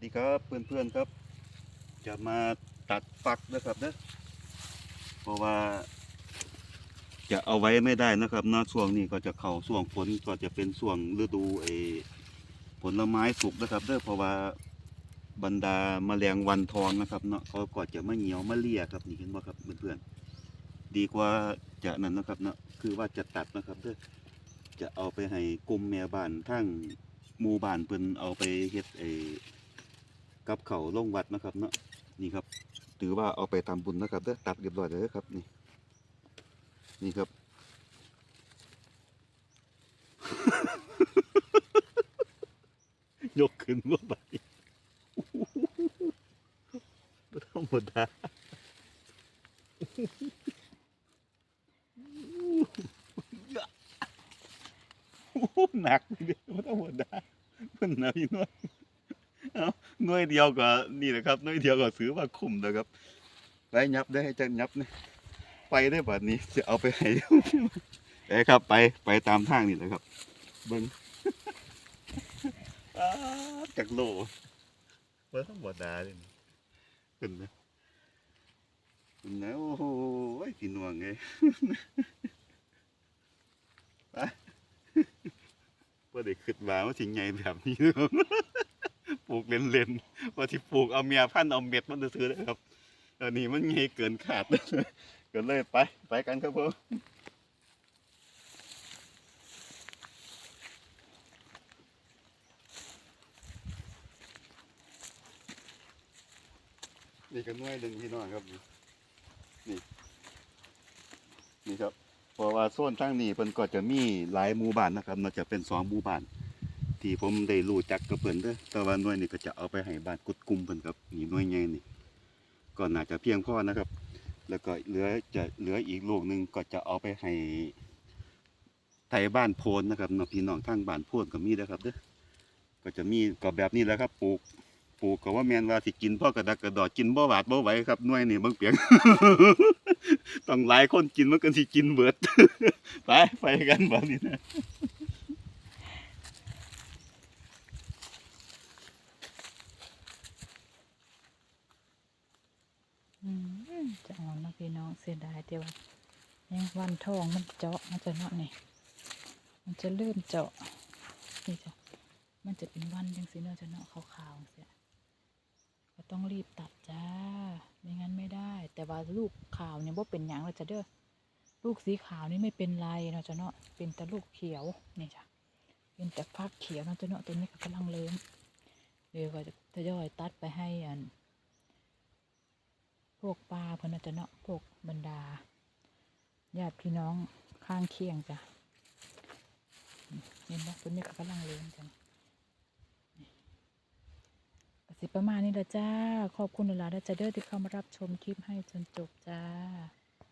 สดีครับเพื่อนๆครับ จะมาตัดฝักนะครับนะเพราะว่า จะเอาไว้ไม่ได้นะครับนาะช่วงนี้ก็จะเข้าช่วงฝนก็จะเป็นช่วงฤดูไอ้ผลไม้สุกนะครับเด้อเพราะว่าบรรดาแมลงวันทองนะครับเนาะเขาก็จะมาเหนียวมาเลี่ยครับนี่เห็นบ่ครับเพื่อนๆดีกว่าจะนั่นนะครับเนาะคือว่าจะตัดนะครับเด้อจะเอาไปให้กลุ่มแม่บ้านทั้งหมู่บ้านเพิ่นเอาไปเฮ็ดไอ้ กับเขาลงวัดนะครับเนาะนี่ครับ ถือว่าเอาไปทำบุญนะครับเด้อตัดเรียบร้อยเลยครับนี่นี่ครับ ยกขึ้นว่าไปธรรมดาหนักเดียไม่ธรรมดามันหนักพี่น้อย น่วยเดียวก็นี่แหละครับน่วยเดียวก็ซื้อมาคุ้มนะครับไปยับได้ให้จังยับนี่ไปได้แบัดนี้จะเอาไปให้ไปครับไปไปตามทางนี่แหละครับเบิ้งจากโลเบิ้งธรรมดาเลยขึ้นนะขึ้นนะโอ้โหพี่นวงไงไปว่าได้ขึ้นมาว่าสิไงแบบนี้ ปลูกเล่นๆว่าที่ปลูกเอาเมียพันเอาเม็ดมันซื้อๆนะครับตอนนี้มันไงยเกินขาดก็เลยไปไปกันครับผมนี่ก็น่วยหนึ่งพี่น้องครับนี่นี่ครับเพราะว่าโซนทางนี้เพิ่นก็จะมีหลายหมู่บ้านนะครับน่าจะเป็นสองหมู่บ้าน ที่ผมได้รู้จักกับเพิ่นเด้อแต่ว่าหน่วยนี่ก็จะเอาไปให้บ้านกุดกลุ่มเพิ่นครับนี่หน่วยใหญ่นี่ก็น่าจะเพียงพอนะครับ แล้วก็เหลือจะเหลืออีกลูกหนึ่งก็จะเอาไปให้ไทยบ้านโพนนะครับนพี่น้องทางบ้านโพนก็มีนะครับเด้อก็จะมีก็แบบนี้แหละครับ ปลูก ปลูกก็ว่าแมนว่าสิกินพ่อกระดักกระดอดกินบ่หวาดบ่ไหวครับหน่วยนี่เบิ่งเปียงต้องหลายคนกินมันก็สิกินเบิด ไปไปกันแบบนี้นะ อืม จะอ่อนนะพี่น้องเสียดายแต่ว่ายังวันทองมันเจาะมันจะเนาะนี่มันจะเริ่มเจาะนี่จ้ะมันจะเป็นวันจังสิเนาะจะเนาะขาวๆเสียก็ต้องรีบตัดจ้าไม่งั้นไม่ได้ แต่ว่าลูกขาวเนี่ยว่าเป็นหยังเราจะเด้อลูกสีขาวนี่ไม่เป็นไรเนาะจะเนาะเป็นแต่ลูกเขียวนี่จ้ะเป็นแต่ฟักเขียวเนาะจะเนาะตัวนี้ก็กำลังเริ่มเดี๋ยวก็จะทยอยตัดไปให้อัน วกปลาเพื่อนน่ะจะเนาะพวกบรรดาญาติพี่น้องข้างเคียงจ้ะเห็นไหมตัวนี้ก็กำลังเลี้ยงกันสิประมาณนี้ละจ้า ขอบคุณหลายๆนะจ้าเด้อที่เข้ามารับชมคลิปให้จนจบจ้า